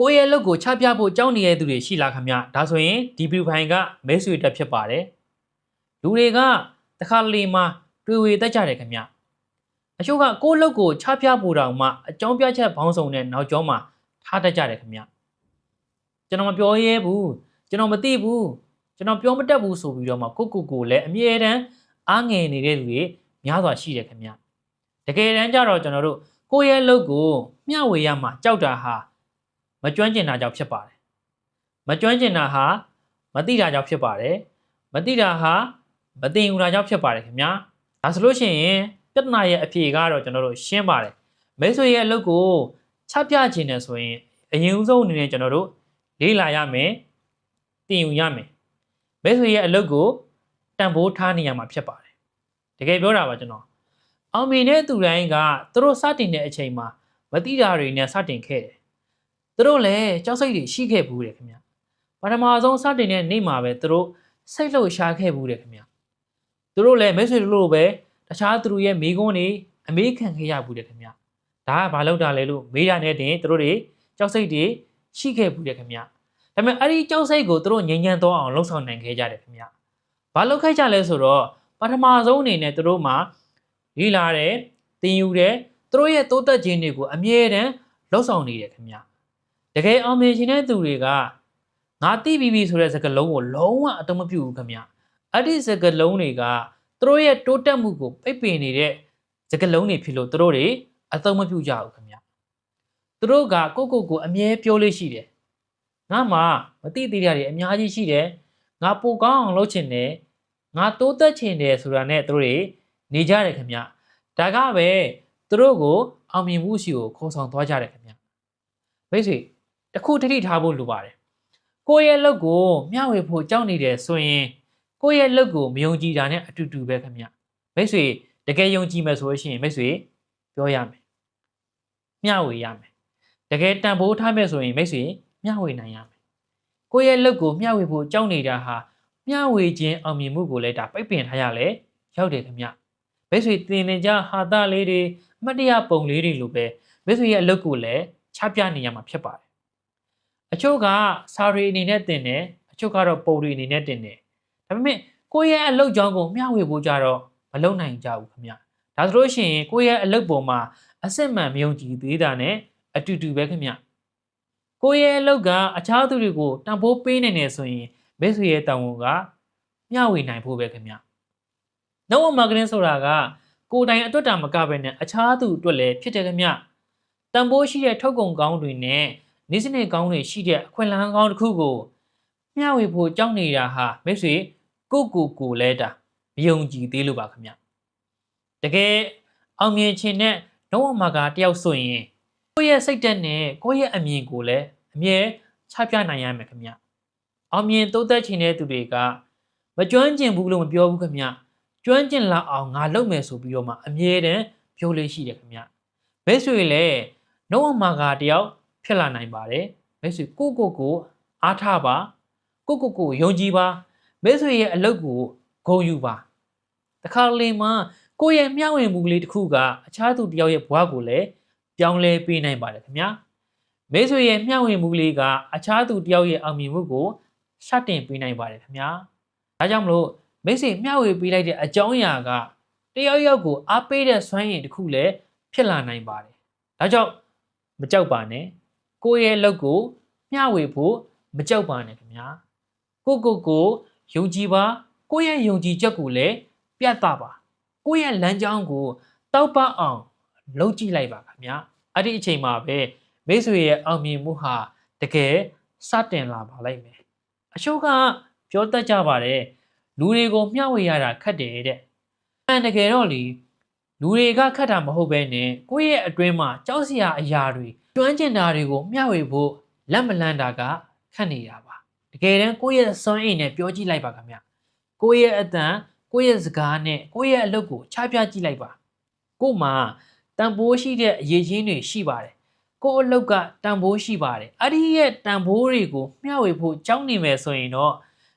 ကိုယ့်ရဲ့အလုပ်ကိုချပြဖို့ကြောင်းနေတဲ့သူတွေရှိလားခင်ဗျဒါဆိုရင်ဒီဗီဒီယိုဖိုင်ကမဲဆွေတက်ဖြစ်ပါတယ်လူတွေကတခါလေမှာတွေ့ဝေတက်ကြတယ်ခင်ဗျအချို့ကကိုယ့်အလုပ်ကိုချပြဖို့တောင်မှအကြောင်းပြချက်ဘောင်းဆောင်တဲ့နောက်ကျောင်းမှာထားတတ်ကြတယ်ခင်ဗျကျွန်တော်မပြောရဲဘူးကျွန်တော်မသိဘူးကျွန်တော်ပြောမတတ်ဘူးဆိုပြီးတော့မှကိုကိုကိုလည်းအမြဲတမ်းအားငယ်နေတဲ့လူတွေများစွာရှိတယ်ခင်ဗျတကယ်တမ်းကျတော့ကျွန်တော်တို့ကိုယ့်ရဲ့အလုပ်ကိုမျှဝေရမှာကြောက်တာဟာ မကျွမ်းကျင်တာကြောင့်ဖြစ်ပါတယ်မကျွမ်းကျင်တာဟာမသိတာကြောင့်ဖြစ်ပါတယ်မသိတာဟာမသိဘူးတာကြောင့်ဖြစ်ပါတယ်ခင်ဗျာဒါဆိုလို့ရှိရင်ပြဿနာရဲ့အဖြေကတော့ကျွန်တော်တို့ရှင်းပါတယ်မိတ်ဆွေရဲ့အလုပ်ကိုချပြခြင်းနဲ့ဆိုရင်အရင်ဦးဆုံးအနေနဲ့ကျွန်တော်တို့လေ့လာရမယ်သိယူရမယ်မိတ်ဆွေရဲ့အလုပ်ကိုတန်ဖိုးထားနေရမှာဖြစ်ပါတယ်တကယ်ပြောတာပါကျွန်တော်အောင်မြင်တဲ့သူတိုင်းကသူတို့စတင်တဲ့အချိန်မှာမသိတာတွေနဲ့စတင်ခဲ့တယ် သူတို့လည်းကြောက်စိတ်တွေရှိခဲ့ဘူးတယ်ခင်ဗျပထမဆုံးစတင်တဲ့နေ့မှာပဲသူတို့စိတ်လှုပ်ရှားခဲ့ဘူးတယ်ခင်ဗျသူတို့လည်းမိတ်ဆွေတို့လိုပဲတခြားသူတို့ရဲ့မိကုန်းတွေအမေးခံခဲ့ရဘူးတယ်ခင်ဗျဒါကဘာလို့တာလဲလို့မေးရတဲ့တင်သူတို့တွေကြောက်စိတ်တွေရှိခဲ့ဘူးတယ်ခင်ဗျဒါပေမဲ့အဲ့ဒီကြောက်စိတ်ကိုသူတို့ငြိမ်းချမ်းသွားအောင်လှုပ်ဆောင်နိုင်ခဲ့ကြတယ်ခင်ဗျဘာလုပ်ခဲ့ကြလဲဆိုတော့ပထမဆုံးအနေနဲ့သူတို့မှာလီလာတယ်တင်ယူတယ်သူတို့ရဲ့တိုးတက်ခြင်းတွေကိုအမြဲတမ်းလှုပ်ဆောင်နေတယ်ခင်ဗျ တကယ်အောင်မြင်ရှင်တဲ့သူတွေကငါတိပြီးပြီဆိုတဲ့စကားလုံးကိုလုံးဝအတုံးမပြုဘူးခင်ဗျအဲ့ဒီစကားလုံးတွေကသူတို့ရဲ့တိုးတက်မှုကိုပိတ်ပင်နေတဲ့စကားလုံးတွေဖြစ်လို့သူတို့တွေအတုံးမပြုကြဘူးခင်ဗျသူတို့ကကိုယ့်ကိုယ်ကိုအမြဲပြောလို့ရှိတယ်ငါမှမတိသေးတာတွေအများကြီးရှိတယ်ငါပိုကောင်းအောင်လုပ်ချင်တယ်ငါတိုးတက်ချင်တယ်ဆိုတာနဲ့သူတို့တွေနေကြတယ်ခင်ဗျဒါကပဲသူတို့ကိုအောင်မြင်မှုရှိကိုခေါ်ဆောင်သွားကြတယ်ခင်ဗျမိတ်ဆွေ တစ်ခုတတိထားဖို့လိုပါတယ်ကိုယ့်ရဲ့လက်ကိုမျှဝေဖို့ကြောက်နေတယ်ဆိုရင်ကိုယ့်ရဲ့လက်ကိုမယုံကြည်တာနဲ့အတူတူပဲခင်ဗျမိတ်ဆွေတကယ်ယုံကြည်မယ်ဆိုလို့ရှိရင်မိတ်ဆွေပြောရမယ်မျှဝေရမယ်တကယ်တန်ဖိုးထားမယ်ဆိုရင်မိတ်ဆွေမျှဝေနိုင်ရမယ်ကိုယ့်ရဲ့လက်ကိုမျှဝေဖို့ကြောက်နေတာဟာမျှဝေခြင်းအောင်မြင်မှုကိုလည်းဒါပိတ်ပင်ထားရလဲရောက်တယ်ခင်ဗျမိတ်ဆွေတင်နေကြဟာတာလေးတွေအမှတ်တရပုံလေးတွေလိုပဲမိတ်ဆွေရဲ့အလုပ်ကိုလည်းချပြနေရမှာဖြစ်ပါတယ် အချို့ကစာရီအနေနဲ့တင်တယ်အချို့ကတော့ပုံရီအနေနဲ့တင်တယ်ဒါပေမဲ့ကိုယ့်ရဲ့အလုပ်ကြောင်းကိုမျှဝေဖို့ကြတော့မလုပ်နိုင်ကြဘူးခင်ဗျဒါဆိုလို့ရှိရင်ကိုယ့်ရဲ့အလုပ်ပေါ်မှာအစစ်မှန်မယုံကြည်သေးတာနဲ့အတူတူပဲခင်ဗျကိုယ့်ရဲ့အလုပ်ကအခြားသူတွေကိုတန်ဖိုးပေးနိုင်နေဆိုရင်မိတ်ဆွေရဲ့တောင်းဝန်ကမျှဝေနိုင်ဖို့ပဲခင်ဗျနောက်အမာကရင်ဆိုတာကကိုယ်တိုင်အတွက်တာမကပဲနဲ့အခြားသူအတွက်လည်းဖြစ်တယ်ခင်ဗျတန်ဖိုးရှိတဲ့ထုတ်ကုန်ကောင်းတွေနဲ့ နေစနစ်ကောင်းတွေရှိတဲ့အခွင့်အလမ်းကောင်းတစ်ခုကိုမျှဝေဖို့ကြောက်နေတာဟာမိတ်ဆွေကိုယ့်ကိုယ်ကိုလဲတာမယုံကြည်သေးလို့ပါခင်ဗျတကယ်အောင်မြင်ခြင်းနဲ့တော့အမကတယောက်ဆိုရင်ကိုယ့်ရဲ့စိတ်ဓာတ်နဲ့ကိုယ့်ရဲ့အမြင်ကိုလည်းအမြဲချပြနိုင်ရမယ်ခင်ဗျအောင်မြင်တိုးတက်ခြင်းတဲ့သူတွေကမကျွမ်းကျင်ဘူးလို့မပြောဘူးခင်ဗျကျွမ်းကျင်လာအောင်ငါလုပ်မယ်ဆိုပြီးတော့မှအမြဲတမ်းပြောလို့ရှိတယ်ခင်ဗျမိတ်ဆွေလည်းတော့အမကတယောက် ဖြစ်လာနိုင်ပါတယ်မိတ်ဆွေကိုကိုကိုအားထားပါကိုကိုကိုယုံကြည်ပါမိတ်ဆွေရဲ့အလုပ်ကိုဂုဏ်ယူပါတခါလေမှကိုယ့်ရဲ့မျှဝေမှုကလေးတစ်ခုကအခြားသူတစ်ယောက်ရဲ့ဘဝကိုလည်းပြောင်းလဲပေးနိုင်ပါတယ်ခင်ဗျာမိတ်ဆွေရဲ့မျှဝေမှုကလေးကအခြားသူတစ်ယောက်ရဲ့အောင်မြင်မှုကိုစတင်ပေးနိုင်ပါတယ်ခင်ဗျာဒါကြောင့်မလို့မိတ်ဆွေမျှဝေပေးလိုက်တဲ့အကြောင်းအရာကတယောက်ယောက်ကိုအားပေးတဲ့စွမ်းရည်တစ်ခုလည်းဖြစ်လာနိုင်ပါတယ်ဒါကြောင့်မကြောက်ပါနဲ့ ကိုယ့်ရဲ့လက်ကိုမျှဝေဖို့မကြောက်ပါနဲ့ခင်ဗျာကိုကိုကိုယုံကြည်ပါကိုယ့်ရဲ့ယုံကြည်ချက်ကိုလည်းပြတ်သားပါကိုယ့်ရဲ့လမ်းကြောင်းကိုတောက်ပအောင်လုပ်ကြည့်လိုက်ပါခင်ဗျာအဲ့ဒီအချိန်မှာပဲမိတ်ဆွေရဲ့အောင်မြင်မှုဟာတကယ်စတင်လာပါလိမ့်မယ်အချို့ကပြောတတ်ကြပါတယ်လူတွေကိုမျှဝေရတာခက်တယ်တဲ့အမှန်တကယ်တော့လေလူတွေကခတ်တာမဟုတ်ပဲနဲ့ကိုယ့်ရဲ့အတွင်းမှာကြောက်စရာအရာတွေ ကျွမ်းကျင်တာတွေကိုမျှဝေဖို့လက်မလန်းတာကခက်နေတာပါတကယ်တမ်းကိုယ့်ရဲ့စွမ်းအင်နဲ့ပြောကြည့်လိုက်ပါခင်ဗျကိုယ့်ရဲ့အတန်ကိုယ့်ရဲ့စကားနဲ့ကိုယ့်ရဲ့အလုပ်ကိုချပြကြည့်လိုက်ပါကို့မှာတန်ဖိုးရှိတဲ့အရေးချင်းတွေရှိပါတယ်ကိုယ့်အလုပ်ကတန်ဖိုးရှိပါတယ်အဲ့ဒီရဲ့တန်ဖိုးတွေကိုမျှဝေဖို့ကြောင်းနေမယ်ဆိုရင်တော့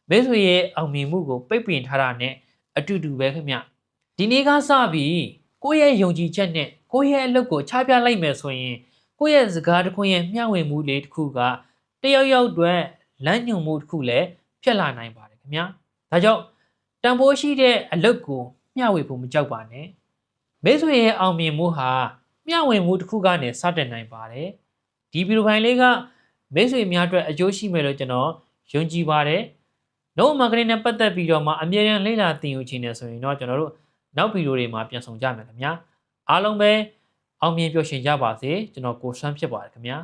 မိတ်ဆွေရဲ့အောင်မြင်မှုကိုပိတ်ပင်ထားတာနဲ့အတူတူပဲခင်ဗျဒီနေ့ကစပြီးကိုယ့်ရဲ့ယုံကြည်ချက်နဲ့ကိုယ့်ရဲ့အလုပ်ကိုချပြလိုက်မယ်ဆိုရင် ကိုယ့်ရဲ့စကားတစ်ခွန်းရဲ့မျှဝေမှုလေးတစ်ခုကတယောက်ယောက်အတွက်လမ်းညွှန်မှုတစ်ခုလည်းဖြစ်လာနိုင်ပါတယ်ခင်ဗျာဒါကြောင့်တန်ဖိုးရှိတဲ့အလုပ်ကိုမျှဝေဖို့မကြောက်ပါနဲ့မိတ်ဆွေရဲ့အောင်မြင်မှုဟာမျှဝေမှုတစ်ခုကနေစတင်နိုင်ပါတယ်ဒီဗီဒီယိုဖိုင်လေးကမိတ်ဆွေများအတွက်အကျိုးရှိမယ်လို့ကျွန်တော်ယုံကြည်ပါတယ်လုံးဝမာကတင်နဲ့ပတ်သက်ပြီးတော့မှအမြဲတမ်းလေ့လာသင်ယူခြင်းနဲ့ဆိုရင်တော့ကျွန်တော်တို့နောက်ဗီဒီယိုတွေမှာပြန်ဆောင်ကြမယ်ခင်ဗျာအားလုံးပဲ အောင်မြင်ပျော်ရွှင်ကြပါစေကျွန်တော်ကိုဆန်းဖြစ်ပါတယ်ခင်ဗျာ